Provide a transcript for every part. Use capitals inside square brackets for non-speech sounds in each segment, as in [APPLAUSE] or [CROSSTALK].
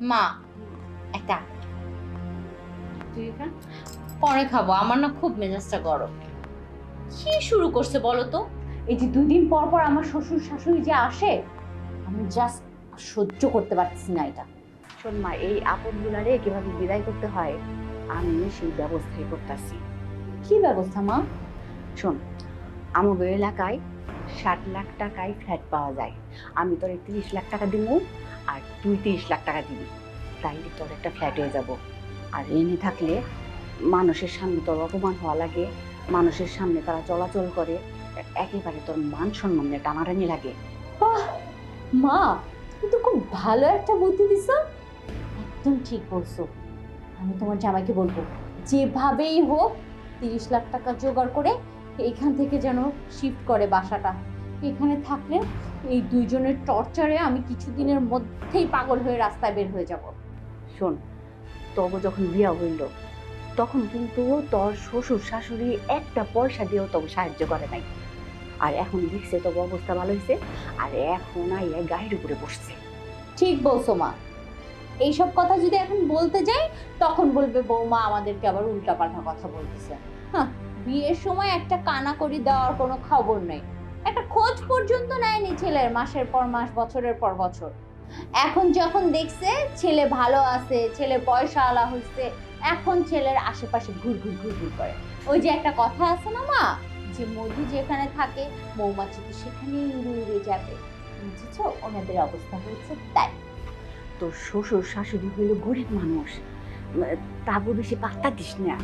মা একটা। পরে খাব আমার না খুব মেজাজটা গরম। কি শুরু করছে বলো তো? এই যে দুই দিন পর পর আমার শ্বশুর শাশুড়ি যে আসে আমি জাস্ট সহ্য করতে পারছি না এটা। শোন মা এই আপদগুলারে কীভাবে বিদায় করতে হয় আমি সেই ব্যবস্থাই করতেছি। কি ব্যবস্থা মা? শোন আমাদের এলাকায় ষাট লাখ টাকায় ফ্ল্যাট পাওয়া যায়। আমি তোর তিরিশ লাখ টাকা দিব তুই তিরিশ লাখ টাকা দিবি। তাইলে তোর একটা ফ্ল্যাট হয়ে যাব। আর এনে থাকলে মানুষের সামনে তোর অপমান হওয়া লাগে, মানুষের সামনে তারা চলাচল করে, একেবারে তোর মান সম্মানে টানাটানি লাগে। মা, তুমি তো খুব ভালো একটা বুদ্ধি দিছ। একদম ঠিক বলছো। আমি তোমার জামাইকে বলব, যেভাবেই হোক তিরিশ লাখ টাকা জোগাড় করে এইখান থেকে যেন শিফট করে বাসাটা। এখানে থাকলে এই দুইজনের টর্চারে আমি কিছুদিনের মধ্যেই পাগল হয়ে রাস্তায় বের হয়ে যাব। শোন তবু যখন বিয়া হইল তখন কিন্তু তোর শ্বশুর শাশুড়ি একটা পয়সা দিয়েও তবু সাহায্য করে নাই। আর এখন দেখছে তবু অবস্থা ভালো হয়েছে আর এখন আইয়া গায়ের উপরে বসছে। ঠিক বলছো মা। এইসব কথা যদি এখন বলতে যাই তখন বলবে বৌমা আমাদেরকে আবার উল্টাপাল্টা কথা বলতেছে। হ্যাঁ বিয়ের সময় একটা কানা করি দেওয়ার কোনো খবর নেই। একটা খোঁজ পর্যন্ত নেয়নি ছেলের মাসের পর মাস বছরের পর বছর। এখন যখন দেখছে ছেলে ভালো আছে ছেলে পয়সা আলা হচ্ছে এখন ছেলের আশেপাশে ঘুর ঘুর ঘুর ঘুর করে। ওই যে একটা কথা আছে না মা? যে মধু যেখানে থাকে মৌমাছি তো সেখানেই উড়ে উড়ে যাবে। বুঝেছ? ওনাদের অবস্থা হয়েছে তাই। তোর শ্বশুর শাশুড়ি হইল গরিব মানুষ। তাবু বেশি পাত্তা দিস না।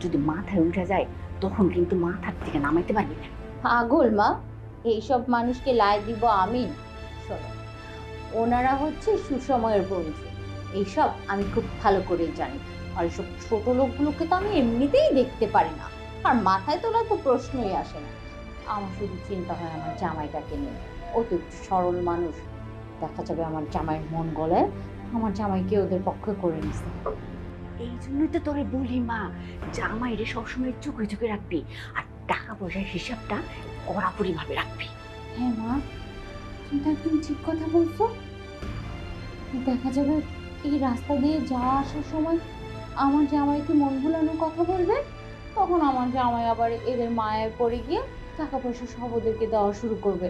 যদি মাথায় উঠে যায় তখন কিন্তু মাথার থেকে নামাইতে পারবি না। পাগল মা। এইসব মানুষকে লাই দিব আমি শোনো, ওনারা হচ্ছে সুসময়ের বন্ধু এইসব আমি খুব ভালো করেই জানি। আর এইসব ছোট লোকগুলোকে তো আমি এমনিতেই দেখতে পারি না। আর মাথায় তোলা তো প্রশ্নই আসে না। আমার শুধু চিন্তা হয় আমার জামাইটাকে নিয়ে। ও তো একটু সরল মানুষ। দেখা যাবে আমার জামাইয়ের মন গলে আমার জামাইকে ওদের পক্ষে করে নিছে। এই জন্যই তো তোরে বলি মা জামাই রে সবসময় চোখে চোখে রাখবি। আর টাকা পয়সার হিসাবটা কড়াকড়ি ভাবে রাখবি। হ্যাঁ মা, তুমি তো একদম ঠিক কথা বলছো। দেখা যাবে এই রাস্তা দিয়ে যাওয়া আসার সময় আমার জামাইকে মন ভুলানোর কথা বলবে? তখন আমার জামাই আবার এদের মায়ের পড়ে গিয়ে টাকা পয়সা সব ওদেরকে দেওয়া শুরু করবে।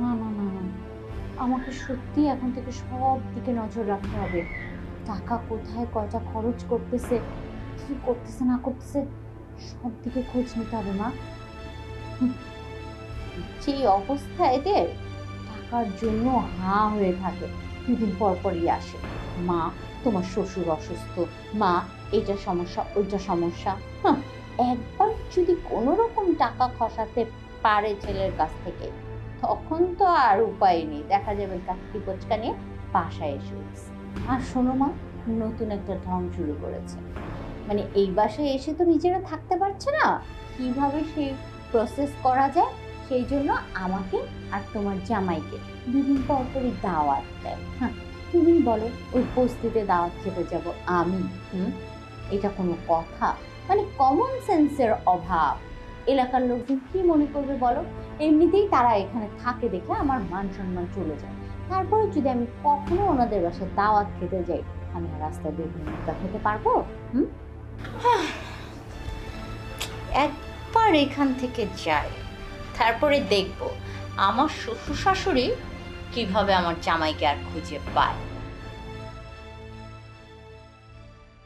না না না না আমাকে সত্যি এখন থেকে সব দিকে নজর রাখতে হবে। টাকা কোথায়, কয়টা খরচ করতেছে কি করতেছে, না করতেছে সব দিকে খোঁজ নিতে হবে, মা। সেই অবস্থা এদের, টাকার জন্য হা হয়ে থাকে। দুদিন পর পরই আসে। মা, তোমার শ্বশুর অসুস্থ। মা এটা সমস্যা, ওইটা সমস্যা। একবার যদি কোনো রকম টাকা খসাতে পারে ছেলের কাছ থেকে, তখন তো আর উপায় নেই। দেখা যাবে কাকি পচকা নিয়ে বাসায় এসে আর শোনো মা, নতুন একটা ঢং শুরু করেছে। মানে এই বাসায় এসে তো নিজেরা থাকতে পারছে না। কীভাবে সেই প্রসেস করা যায়? সেই জন্য আমাকে আর তোমার জামাইকে দুদিন পর পরই দাওয়াত দেয়। হ্যাঁ তুমি বলো ওই বস্তিতে দাওয়াত খেতে যাব আমি? হুম? এটা কোনো কথা? মানে কমন সেন্সের অভাব। এলাকার লোকজন কি মনে করবে বলো? এমনিতেই তারা এখানে থাকে দেখে আমার মান সম্মান চলে যায়। তারপরে যদি আমি কখনো ওনাদের বাসায় দাওয়াত খেতে যাই, আমি রাস্তায় মুক্তা খেতে পারব? হুম? [SIGHS] একবার এখান থেকে যাই, তারপরে দেখব আমার শ্বশুর শাশুড়ি কীভাবে আমার জামাইকে আর খুঁজে পায়।